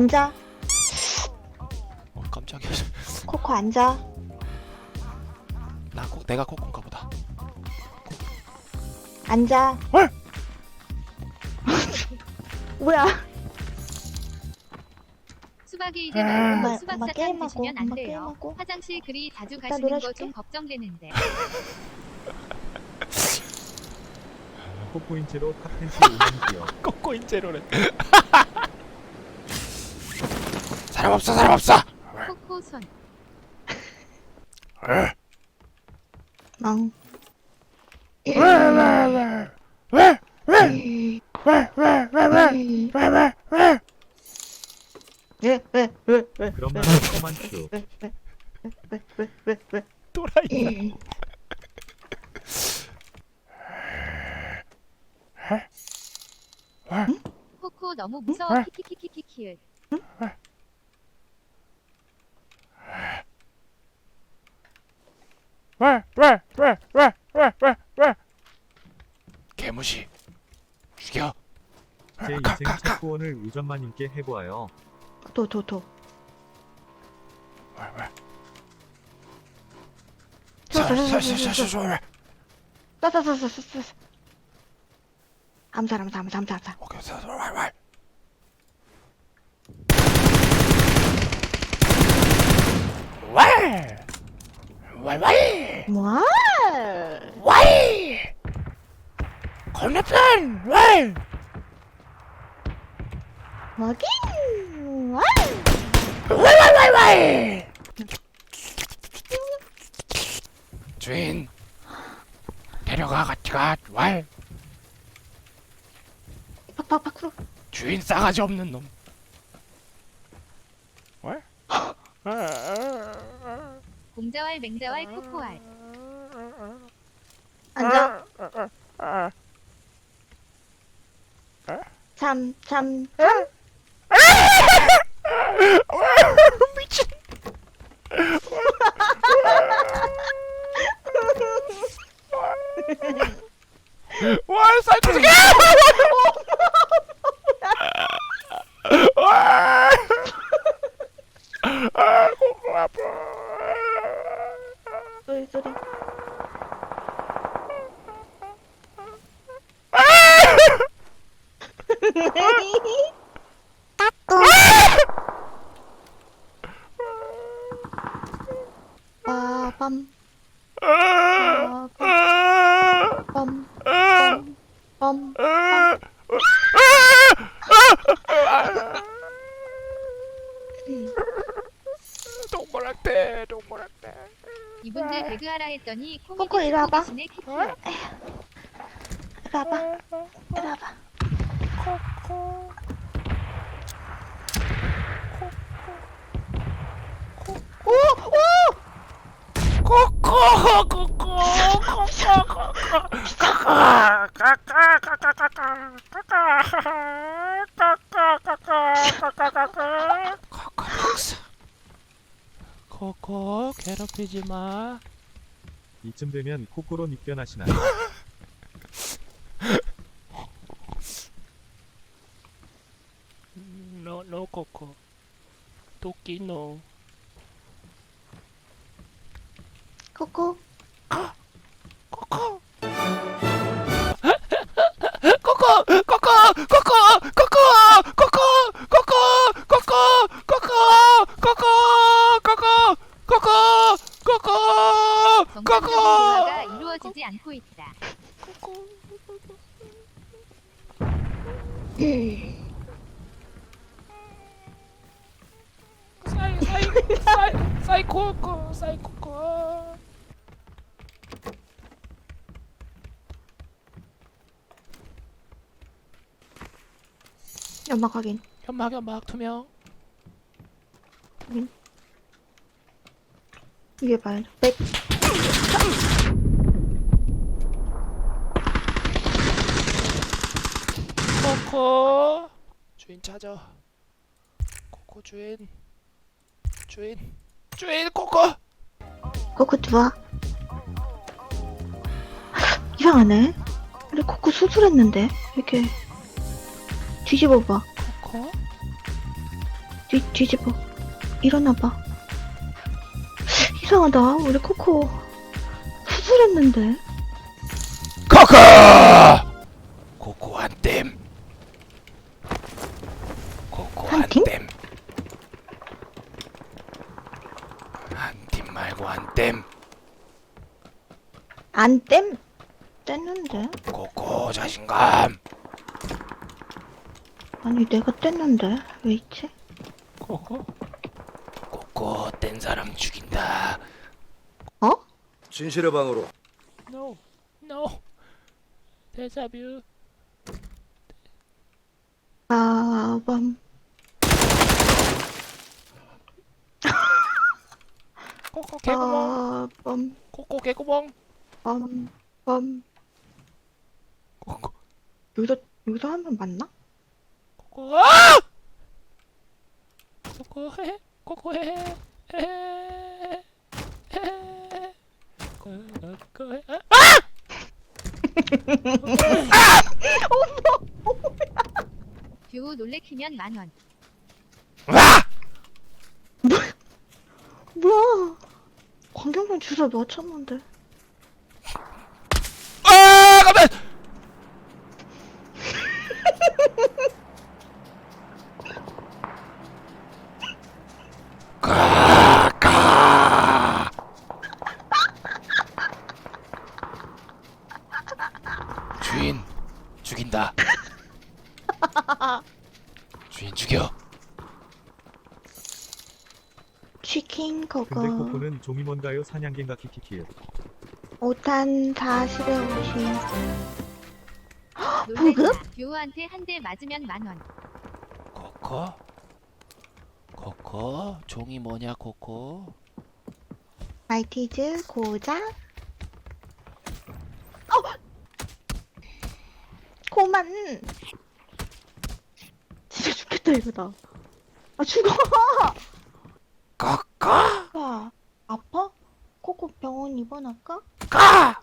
앉아. 어 깜짝이야 코코 앉아. 나 코, 내가 코코인가 보다 앉아. 헐! 뭐야? 수박이 이제 아. 말고 엄마, 수박 엄마 사탕 게임하고, 드시면 안 엄마 돼요. 게임하고. 화장실 그리 자주 가시는 거 놀아줄게. 좀 걱정되는데. 포포인체로 탑텐시 오만기요. 코코인 제로래 사람 없어 사람 없어 코코 손. 멍. 왜왜왜왜 그러면 포만큐. 또라이 코코 너무 무서워. 키키키키키키. 개무시 죽여 제 인생 첫 구원을 우전마님께 해보아요. 도도도 살살살살살 싸싸싸싸싸 암살 암살 암살 암살 암살 오케이 살살살 왈! 뭐? 왈! 건너편! 왈! 뭐긴 와 왈왈왈왈! 주인 데려가 같이 가 왈! 팍팍 밖으로 주인 싸가지 없는 놈 왈? 공자왈 맹자왈 코코왈. 앉아 참참 미친 와 사이코 새끼 와 아, 코코 아파 소리 소리 빠밤 빠밤 빰빰 동물학대 동물학대 이분들 배그하라 했더니 코코, 이리 와봐. 키키. 이리 와봐. 이리 와봐. 코코 코코 코코 코코 괴롭히지 마. 이쯤 되면 코코로 입변하시나요? 노, 노 코코. 토끼 노. 코코 코코. 코코, 코코, 코코, 코코, 코코, 코코, 코코, 코코, 코코, 코코, 코코, 코코, 정상적인 코코. 대화가 이루어지지 않고 있다. 사이, 연막 확인. 연막, 연막 투명. 이게 봐요. 백. 코코. 주인 찾아. 코코 주인. 주인. 주인 코코. 코코 들어와 이상하네. 우리 코코 수술했는데? 이렇게 뒤집어봐 코코 뒤, 뒤집어. 일어나봐. 이상하다. 우리 코코 수술했는데. 코코 코코 한댐 코코 한 팀? 한댐 한팀 말고 한댐 안 땜, 뗐는데? 코코 자신감 아니, 내가 뗐는데. 왜 있지? 코코 코코 뗀 사람 죽인다 어? 진실의 방으로 No No 데자뷰 빠밤. 코코 개구멍 빠밤. 코코 개구멍 빰, 빰. 코코 여기서, 여기서 하면 맞나? 아! 코코 해 코코 해 해. 해. 코코 해 아! 듀오 놀래키면 만원. 와! 뭐야? 광경병 주사 맞췄는데. 아! 가만! 가! 가! 주인 죽인다. 주인 죽여. 치킨 근데 그거 코코는 종이 뭔가요 사냥개인가 키키키요. 5탄 40에 50 놀래키다. 듀오한테 한 대 맞으면 만 원. 코코? 코코? 종이 뭐냐 코코? 마이티즈 고장 어! 고만 진짜 죽겠다 이거다 아 죽어 코코? 야 아파? 코코 병원 입원할까? 가!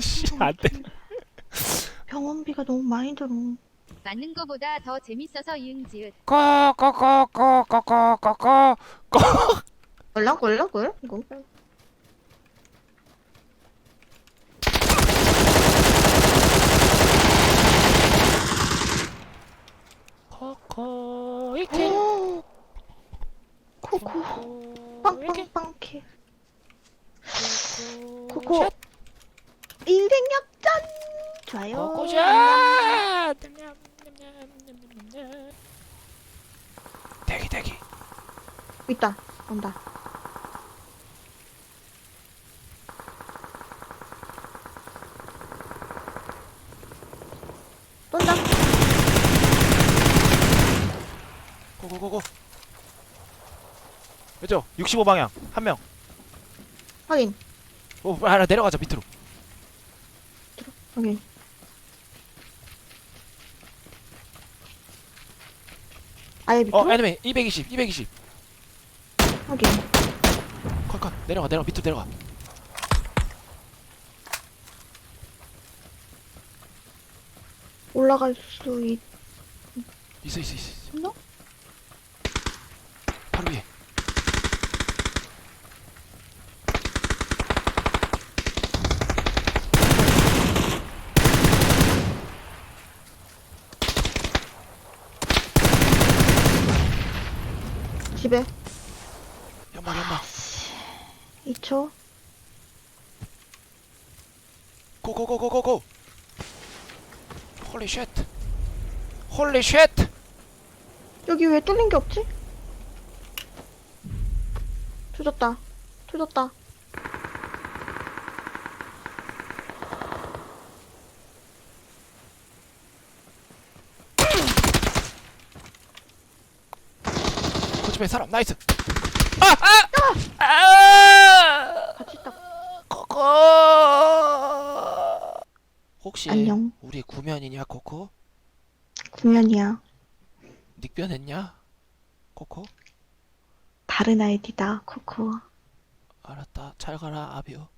씨, 안 돼. 병원비가 너무 많이 들어 맞는 거보다 더 재밌어서 이응지읒. 코코코코코코코코 얼렁얼렁얼 이거 코코 이케 오 코코 코코 이케 빵빵빵키. 코코. 인생 역전! 좋아요. 코코샷! 대기 대기. 있다. 온다. 쏜다 고고고고 그죠? 65방향. 한 명. 확인. 오 하나 내려가자 밑으로. 확인. 아예 밑으로? 어 에너미 220 220 확인. 컷컷. 내려가 내려가. 밑으로 내려가. 올라갈 수 있... 있어 있어 있어. 있나? 바로 위에 집에. 연막 연막 2초. 고고고고고고. 홀리 쉣 홀리 쉣 여기 왜 뚫린 게 없지? 조졌다. 조졌다 거집에 사람 나이스. 아아아! 아! 같이 있다 코코! 혹시 안녕. 우리 구면이냐 코코? 구면이야. 닉변했냐 코코? 다른 아이디다 코코. 알았다. 잘 가라 아비오